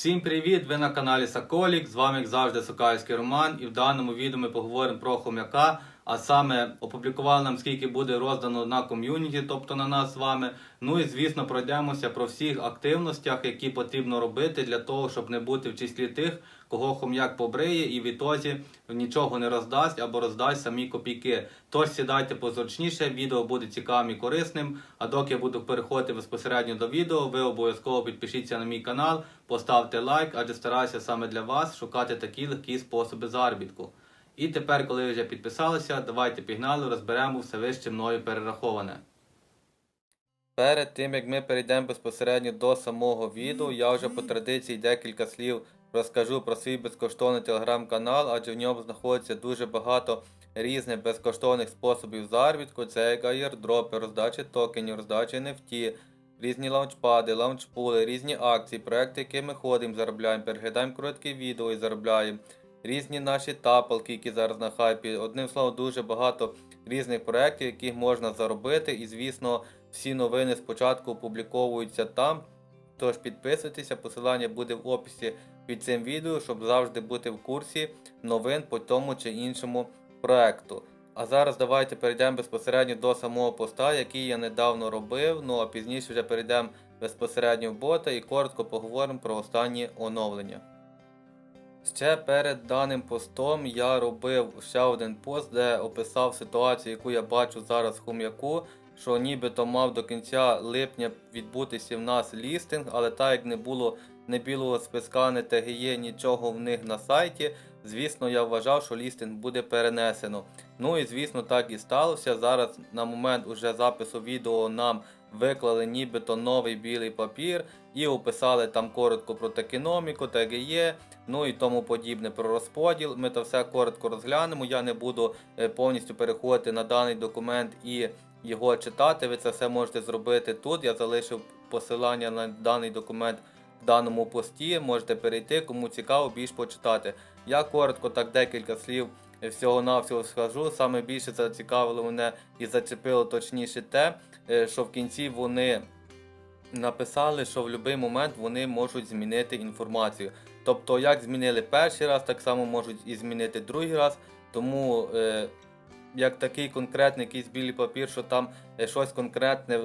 Всім привіт! Ви на каналі Соколік. З вами, як завжди, Сокальський Роман. І в даному відео ми поговоримо про хом'яка. А саме опублікували нам, скільки буде роздано на ком'юніті, тобто на нас з вами. Ну і звісно, пройдемося про всіх активностях, які потрібно робити для того, щоб не бути в числі тих, кого хом'як побриє і в ітозі нічого не роздасть або роздасть самі копійки. Тож сідайте позручніше, відео буде цікавим і корисним. А доки я буду переходити безпосередньо до відео, ви обов'язково підпишіться на мій канал, поставте лайк, адже стараюся саме для вас шукати такі легкі способи заробітку. І тепер, коли ви вже підписалися, давайте пігнали, розберемо все вище мною перераховане. Перед тим як ми перейдемо безпосередньо до самого відео, я вже по традиції декілька слів розкажу про свій безкоштовний телеграм-канал, адже в ньому знаходиться дуже багато різних безкоштовних способів заробітку. Це як аєрдропи, роздачі токенів, роздачі NFT, різні лаунчпади, лаунчпули, різні акції, проекти, які ми ходимо, заробляємо, переглядаємо короткі відео і заробляємо. Різні наші тапалки, які зараз на хайпі. Одним словом, дуже багато різних проєктів, яких можна заробити. І, звісно, всі новини спочатку опубліковуються там. Тож підписуйтеся, посилання буде в описі під цим відео, щоб завжди бути в курсі новин по тому чи іншому проекту. А зараз давайте перейдемо безпосередньо до самого поста, який я недавно робив. Ну а пізніше вже перейдемо безпосередньо в бота і коротко поговоримо про останні оновлення. Ще перед даним постом я робив ще один пост, де описав ситуацію, яку я бачу зараз в хом'яку, що нібито мав до кінця липня відбутися в нас лістинг, але так як не було не білого списка, не ТГЄ, нічого в них на сайті, звісно, я вважав, що лістинг буде перенесено. Ну і звісно, так і сталося. Зараз на момент уже запису відео нам виклали нібито новий білий папір і описали там коротко про токеноміку, ТГЄ, ну і тому подібне про розподіл. Ми це все коротко розглянемо. Я не буду е, повністю переходити на даний документ і його читати. Ви це все можете зробити тут. Я залишив посилання на даний документ в даному пості. Можете перейти, кому цікаво більш почитати. Я коротко так декілька слів всього-навсього скажу. Саме більше зацікавило мене і зачепило точніше те, е, що в кінці вони написали, що в будь-який момент вони можуть змінити інформацію. Тобто, як змінили перший раз, так само можуть і змінити другий раз. Тому е, як такий конкретний якийсь білий папір, що там е, щось конкретне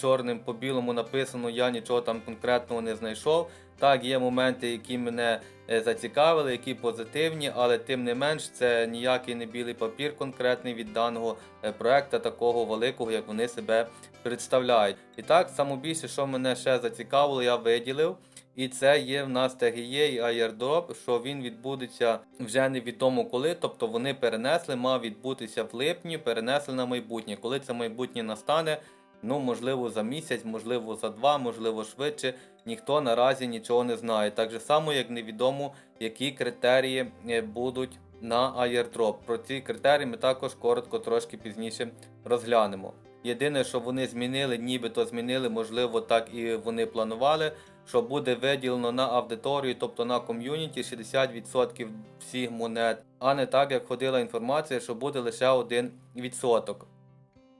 чорним по білому написано, я нічого там конкретного не знайшов. Так, є моменти, які мене е, зацікавили, які позитивні, але тим не менш це ніякий не білий папір конкретний від даного е, проекту, такого великого, як вони себе представляють. І так, саме більше, що мене ще зацікавило, я виділив. І це є в нас TGE і airdrop, що він відбудеться вже невідомо коли. Тобто вони перенесли, мав відбутися в липні, перенесли на майбутнє. Коли це майбутнє настане, ну можливо за місяць, можливо за два, можливо швидше. Ніхто наразі нічого не знає. Так же само, як невідомо, які критерії е, будуть на airdrop. Про ці критерії ми також коротко трошки пізніше розглянемо. Єдине, що вони змінили, нібито змінили, можливо, так і вони планували, що буде виділено на аудиторію, тобто на ком'юніті 60% всіх монет, а не так, як ходила інформація, що буде лише 1%.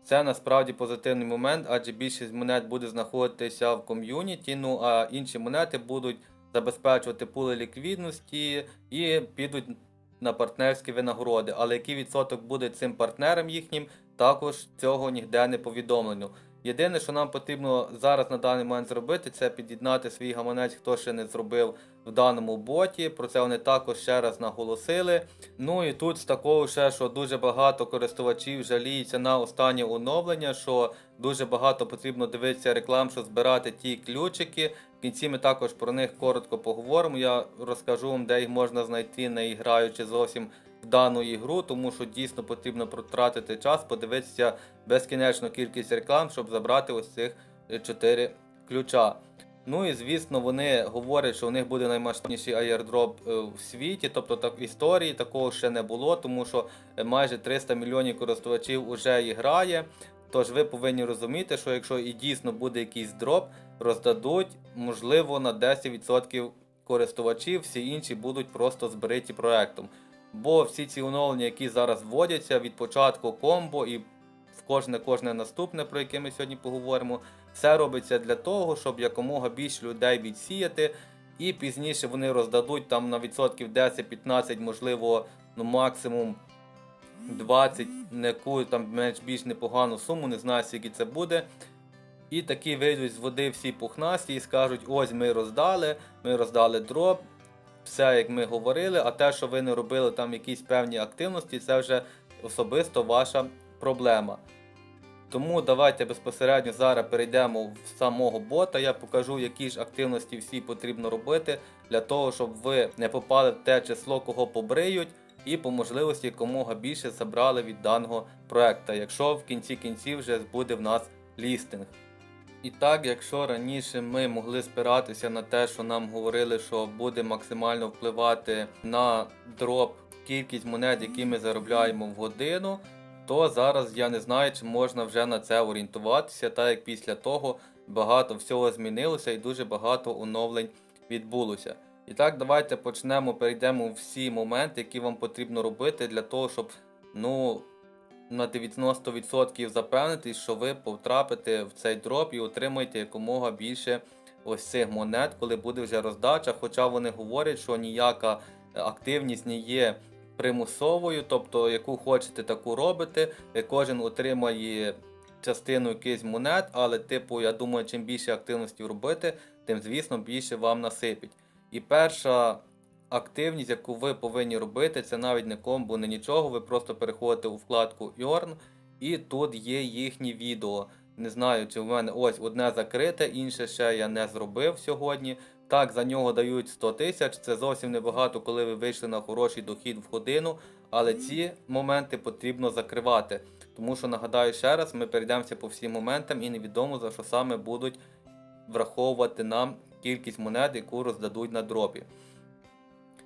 Це насправді позитивний момент, адже більшість монет буде знаходитися в ком'юніті, ну а інші монети будуть забезпечувати пули ліквідності і підуть на партнерські винагороди. Але який відсоток буде цим партнерам їхнім, також цього ніде не повідомлено. Єдине, що нам потрібно зараз на даний момент зробити, це під'єднати свій гаманець, хто ще не зробив в даному боті. Про це вони також ще раз наголосили. Ну і тут з такого ще, що дуже багато користувачів жаліються на останнє оновлення, що дуже багато потрібно дивитися реклам, що збирати ті ключики. В кінці ми також про них коротко поговоримо. Я розкажу вам, де їх можна знайти, не граючи зовсім в дану ігру, тому що дійсно потрібно протратити час, подивитися безкінечну кількість реклам, щоб забрати ось цих 4 ключа. Ну і звісно, вони говорять, що у них буде наймасштабніший аєрдроп е, в світі, тобто так в історії такого ще не було, тому що е, майже 300 мільйонів користувачів уже і грає. Тож ви повинні розуміти, що якщо і дійсно буде якийсь дроп, роздадуть, можливо, на 10% користувачів, всі інші будуть просто збриті проектом. Бо всі ці оновлення, які зараз вводяться від початку комбо і в кожне кожне наступне, про яке ми сьогодні поговоримо, все робиться для того, щоб якомога більше людей відсіяти І пізніше вони роздадуть там на відсотків 10-15, можливо, ну максимум 20, на яку там менш більш непогану суму, не знаю, скільки це буде. І такі вийдуть з води всі пухнасті і скажуть: ось ми роздали, ми роздали дроб, все як ми говорили, а те, що ви не робили там якісь певні активності, це вже особисто ваша проблема. Тому давайте безпосередньо зараз перейдемо в самого бота. Я покажу, які ж активності всі потрібно робити для того, щоб ви не попали в те число, кого побриють, і по можливості якомога більше забрали від даного проекту, якщо в кінці кінців вже буде в нас лістинг. І так, якщо раніше ми могли спиратися на те, що нам говорили, що буде максимально впливати на дроп кількість монет, які ми заробляємо в годину, то зараз я не знаю, чи можна вже на це орієнтуватися, так як після того багато всього змінилося і дуже багато оновлень відбулося. І так, давайте почнемо, перейдемо всі моменти, які вам потрібно робити для того, щоб ну, на 90% запевнитись, що ви потрапите в цей дроп і отримаєте якомога більше ось цих монет, коли буде вже роздача. Хоча вони говорять, що ніяка активність не є примусовою, тобто яку хочете, таку робите. Кожен отримає частину якихось монет, але, типу, я думаю, чим більше активності робити, тим, звісно, більше вам насипить. І перша активність, яку ви повинні робити, це навіть не комбо, не нічого. Ви просто переходите у вкладку Earn, і тут є їхні відео. Не знаю, чи в мене ось одне закрите, інше ще я не зробив сьогодні. Так, за нього дають 100 тисяч. Це зовсім небагато, коли ви вийшли на хороший дохід в годину. Але ці моменти потрібно закривати. Тому що нагадаю ще раз, ми перейдемося по всім моментам і невідомо за що саме будуть враховувати нам кількість монет, яку роздадуть на дропі.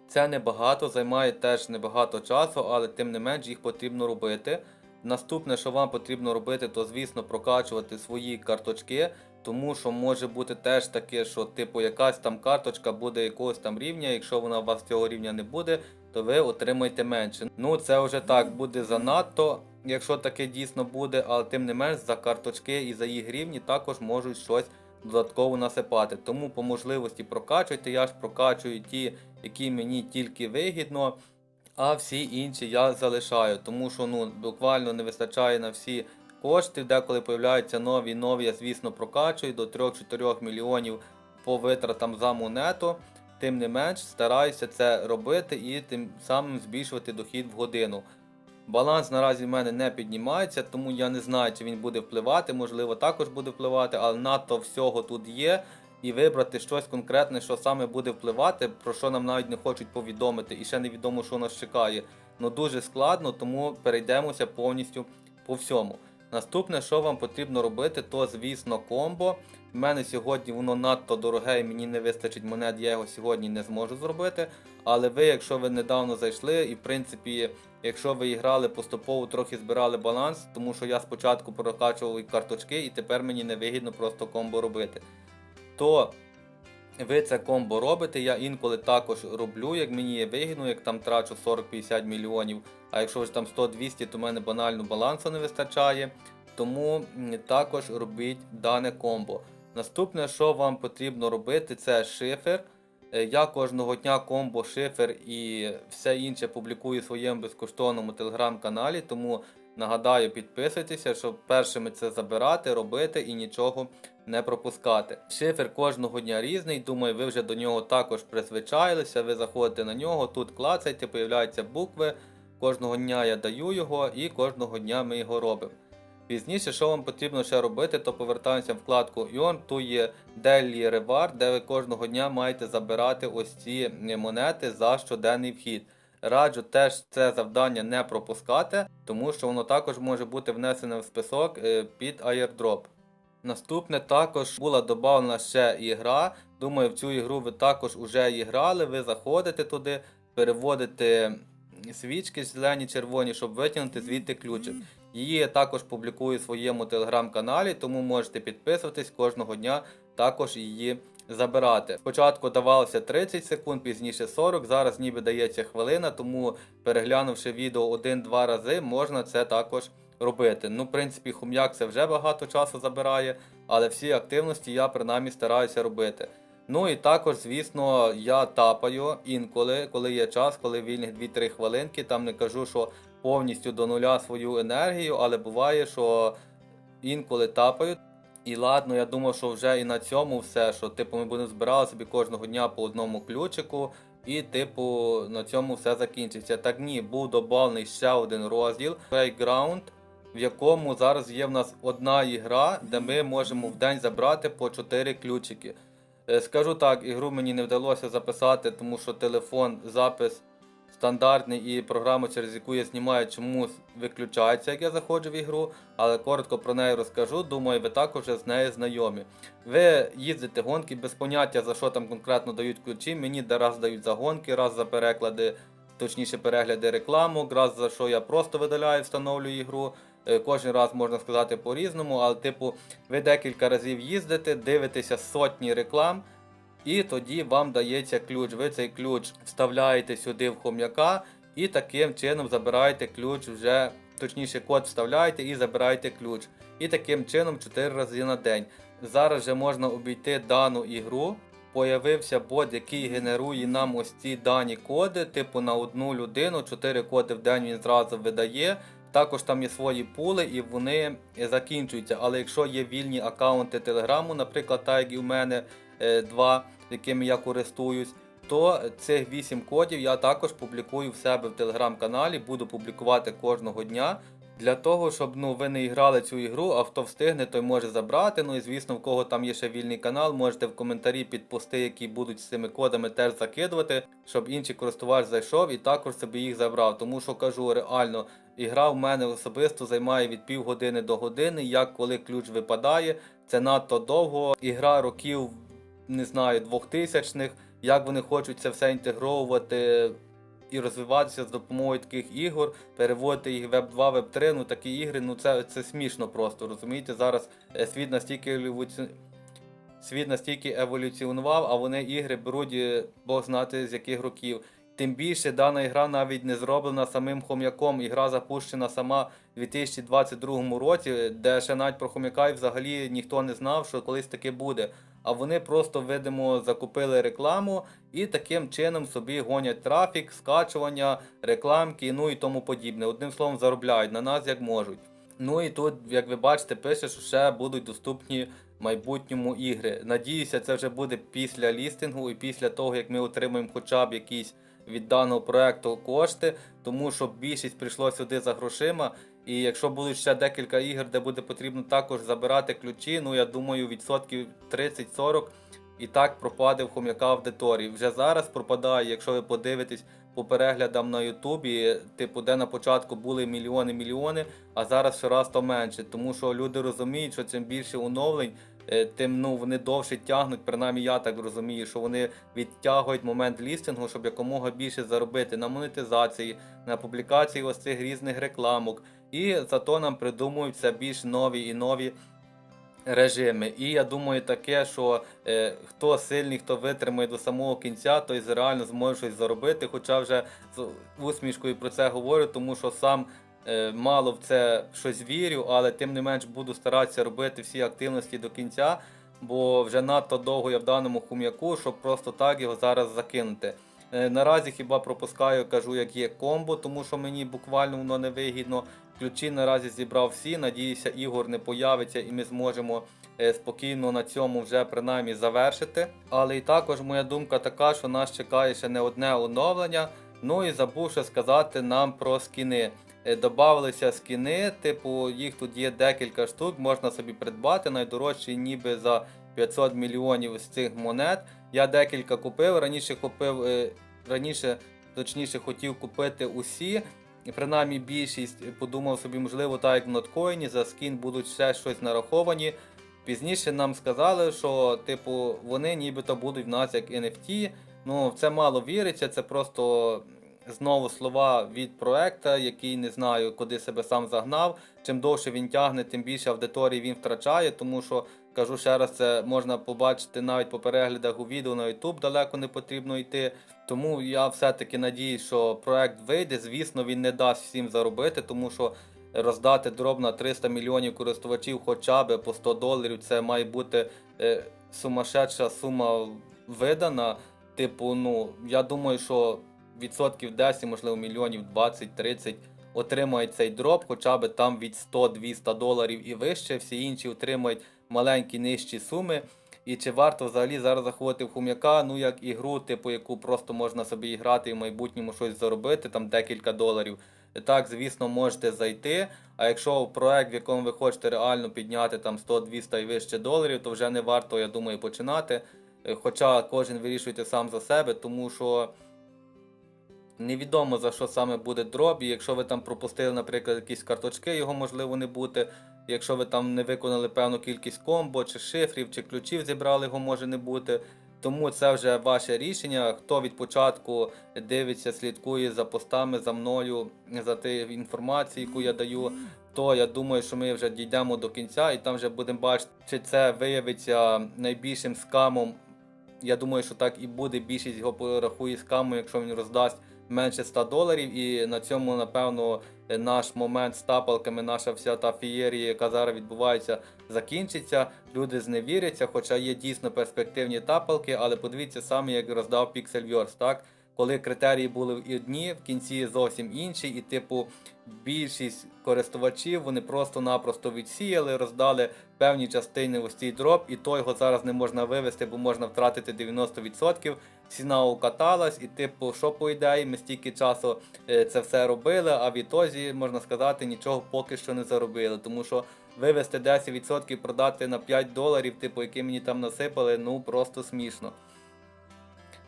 Це небагато, займає теж небагато часу, але тим не менш їх потрібно робити. Наступне, що вам потрібно робити, то звісно прокачувати свої карточки, тому що може бути теж таке, що типу якась там карточка буде якогось там рівня. Якщо вона у вас цього рівня не буде, то ви отримаєте менше. Ну це вже так буде занадто, якщо таке дійсно буде, але тим не менш за карточки і за їх рівні також можуть щось додатково насипати. Тому по можливості прокачуйте. Я ж прокачую ті, які мені тільки вигідно. А всі інші я залишаю, тому що ну буквально не вистачає на всі кошти. Деколи появляються нові, нові, я звісно прокачую до 3-4 мільйонів по витратам за монету. Тим не менш, стараюся це робити і тим самим збільшувати дохід в годину. Баланс наразі в мене не піднімається, тому я не знаю, чи він буде впливати, можливо, також буде впливати, але надто всього тут є. І вибрати щось конкретне, що саме буде впливати, про що нам навіть не хочуть повідомити, і ще невідомо, що нас чекає. Ну дуже складно, тому перейдемося повністю по всьому. Наступне, що вам потрібно робити, то звісно комбо. У мене сьогодні воно надто дороге і мені не вистачить монет, я його сьогодні не зможу зробити. Але ви, якщо ви недавно зайшли, і в принципі, якщо ви грали поступово, трохи збирали баланс, тому що я спочатку прокачував і карточки, і тепер мені не вигідно просто комбо робити. То ви це комбо робите, я інколи також роблю, як мені є вигідно, як там трачу 40-50 мільйонів, а якщо ж там 100-200, то в мене банально балансу не вистачає. Тому також робіть дане комбо. Наступне, що вам потрібно робити, це шифер. Е, Я кожного дня комбо, шифер і все інше публікую в своєму безкоштовному телеграм-каналі, тому нагадаю, підписуйтеся, щоб першими це забирати, робити і нічого не пропускати. Шифер кожного дня різний. Думаю, ви вже до нього також призвичаїлися. Ви заходите на нього, тут клацаєте, появляються букви. Кожного дня я даю його і кожного дня ми його робимо. Пізніше, що вам потрібно ще робити, то повертаємося в вкладку Earn, тут є Daily Reward, де ви кожного дня маєте забирати ось ці монети за щоденний вхід. Раджу теж це завдання не пропускати, тому що воно також може бути внесене в список е, під airdrop. Наступне також була додана ще ігра. Думаю, в цю ігру ви також вже і грали. Ви заходите туди, переводите свічки зелені, червоні, щоб витягнути звідти ключик. Її я також публікую в своєму телеграм-каналі, тому можете підписуватись кожного дня, також її забирати. Спочатку давалося 30 секунд, пізніше 40, зараз ніби дається хвилина, тому переглянувши відео один-два рази, можна це також робити. Ну, в принципі, хум'як це вже багато часу забирає, але всі активності я принаймні стараюся робити. Ну і також, звісно, я тапаю інколи, коли є час, коли вільних 2-3 хвилинки. Там не кажу, що повністю до нуля свою енергію, але буває, що інколи тапаю. І ладно, я думав, що вже і на цьому все, що типу ми будемо збирати собі кожного дня по одному ключику, і типу на цьому все закінчиться. Так ні, був добавлений ще один розділ Playground, в якому зараз є в нас одна ігра, де ми можемо в день забрати по 4 ключики. Е, Скажу так, ігру мені не вдалося записати, тому що телефон, запис стандартний і програма, через яку я знімаю, чомусь виключається, як я заходжу в ігру, але коротко про неї розкажу. Думаю, ви також з нею знайомі. Ви їздите гонки без поняття, за що там конкретно дають ключі. Мені де раз дають за гонки, раз за переклади, точніше перегляди рекламок, раз за що я просто видаляю, встановлюю ігру. Е, Кожен раз можна сказати по-різному, але типу, ви декілька разів їздите, дивитеся сотні реклам, і тоді вам дається ключ. Ви цей ключ вставляєте сюди в хом'яка і таким чином забираєте ключ вже, точніше, код вставляєте і забираєте ключ. І таким чином 4 рази на день. Зараз вже можна обійти дану ігру. Появився бот, який генерує нам ось ці дані коди, типу на одну людину, 4 коди в день він зразу видає. Також там є свої пули і вони закінчуються. Але якщо є вільні аккаунти Телеграму, наприклад, так як і в мене е, два, якими я користуюсь, то цих 8 кодів я також публікую в себе в телеграм-каналі, буду публікувати кожного дня. Для того, щоб ну, ви не грали цю ігру, а хто встигне, той може забрати. Ну і звісно, в кого там є ще вільний канал, можете в коментарі під пости, які будуть з цими кодами, теж закидувати, щоб інший користувач зайшов і також собі їх забрав. Тому що кажу, реально, ігра в мене особисто займає від півгодини до години. Як коли ключ випадає, це надто довго. Ігра років, не знаю, 2000-х, як вони хочуть це все інтегровувати і розвиватися з допомогою таких ігор, переводити їх в Web 2, Web 3, ну такі ігри, ну це, це смішно просто. Розумієте, зараз е, світ настільки світ настільки еволюціонував, а вони ігри беруть е, Бог знати з яких років. Тим більше дана ігра навіть не зроблена самим хом'яком. Ігра запущена сама у 2022 році, де ще навіть про хом'яка і взагалі ніхто не знав, що колись таке буде. А вони просто, видимо, закупили рекламу і таким чином собі гонять трафік, скачування, рекламки, ну і тому подібне. Одним словом, заробляють на нас як можуть. Ну і тут, як ви бачите, пише, що ще будуть доступні в майбутньому ігри. Надіюся, це вже буде після лістингу і після того, як ми отримаємо хоча б якісь від даного проекту кошти, тому що більшість прийшло сюди за грошима. І якщо будуть ще декілька ігор, де буде потрібно також забирати ключі, ну я думаю, відсотків 30-40 і так пропаде в хом'яка аудиторії. Вже зараз пропадає, якщо ви подивитесь по переглядам на Ютубі, типу, де на початку були мільйони-мільйони, а зараз щораз то менше. Тому що люди розуміють, що чим більше оновлень, е, тим ну вони довше тягнуть. Принаймні я так розумію, що вони відтягують момент лістингу, щоб якомога більше заробити на монетизації, на публікації ось цих різних рекламок. І зато нам придумують все більш нові і нові режими. І я думаю таке, що е, хто сильний, хто витримає до самого кінця, той реально зможе щось заробити. Хоча вже з усмішкою про це говорю, тому що сам е, мало в це щось вірю, але тим не менш буду старатися робити всі активності до кінця, бо вже надто довго я в даному хум'яку, щоб просто так його зараз закинути. Е, Наразі хіба пропускаю, кажу, як є комбо, тому що мені буквально воно не вигідно. Ключі наразі зібрав всі. Надіюся, ігор не появиться і ми зможемо е, спокійно на цьому вже принаймні завершити. Але і також моя думка така, що нас чекає ще не одне оновлення. Ну і забув ще сказати нам про скіни. Е, Добавилися скіни, типу, їх тут є декілька штук, можна собі придбати. Найдорожчий ніби за 500 мільйонів з цих монет. Я декілька купив. Раніше купив, е, раніше, точніше, хотів купити усі. Принаймні більшість подумав собі, можливо, так як в ноткоїні, за скін будуть ще щось нараховані. Пізніше нам сказали, що типу вони нібито будуть в нас як NFT. Ну, в це мало віриться, це просто знову слова від проекта, який не знаю, куди себе сам загнав. Чим довше він тягне, тим більше аудиторії він втрачає, тому що кажу ще раз, це можна побачити навіть по переглядах у відео на YouTube, далеко не потрібно йти. Тому я все-таки надіюсь, що проект вийде. Звісно, він не дасть всім заробити, тому що роздати дроб на 300 мільйонів користувачів хоча б по 100 доларів, це має бути е, сумасшедша сума видана. Типу, ну я думаю, що відсотків 10, можливо, мільйонів 20-30 отримають цей дроп, хоча б там від 100-200 доларів і вище. Всі інші отримають маленькі нижчі суми. І чи варто взагалі зараз заходити в хум'яка, ну як ігру, типу, яку просто можна собі грати і в майбутньому щось заробити, там декілька доларів. Так, звісно, можете зайти. А якщо в проект, в якому ви хочете реально підняти там 100-200 і вище доларів, то вже не варто, я думаю, починати. Е, Хоча кожен вирішуйте сам за себе, тому що невідомо за що саме буде дроп. І якщо ви там пропустили, наприклад, якісь карточки, його можливо не бути. Якщо ви там не виконали певну кількість комбо, чи шифрів, чи ключів зібрали, його може не бути. Тому це вже ваше рішення. Хто від початку дивиться, слідкує за постами, за мною, за тією інформацією, яку я даю, то я думаю, що ми вже дійдемо до кінця і там вже будемо бачити, чи це виявиться найбільшим скамом. Я думаю, що так і буде. Більшість його порахує скамом, якщо він роздасть менше 100 доларів. І на цьому, напевно, наш момент з тапалками, наша вся та фієрія, яка зараз відбувається, закінчиться. Люди зневіряться, хоча є дійсно перспективні тапалки, але подивіться самі, як роздав Pixelverse, так? Коли критерії були одні, в кінці зовсім інші, і типу більшість користувачів вони просто-напросто відсіяли, роздали певні частини ось цей дроп, і то його зараз не можна вивести, бо можна втратити 90%. Ціна укаталась, і типу, що по ідеї, ми стільки часу е, це все робили, а в ітозі, можна сказати, нічого поки що не заробили. Тому що вивести 10% продати на 5 доларів, типу, які мені там насипали, ну просто смішно.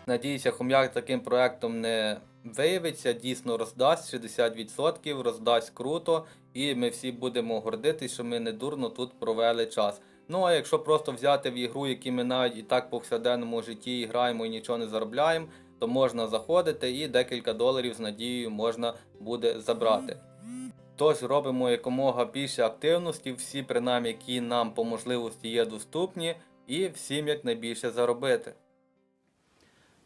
Надіюся, хом'як таким проектом не виявиться, дійсно роздасть 60%, роздасть круто, і ми всі будемо гордитись, що ми не дурно тут провели час. Ну а якщо просто взяти в ігру, які ми навіть і так по повсякденному житті граємо і нічого не заробляємо, то можна заходити і декілька доларів з надією можна буде забрати. Тож робимо якомога більше активності, всі принаймні, які нам по можливості є доступні, і всім якнайбільше заробити.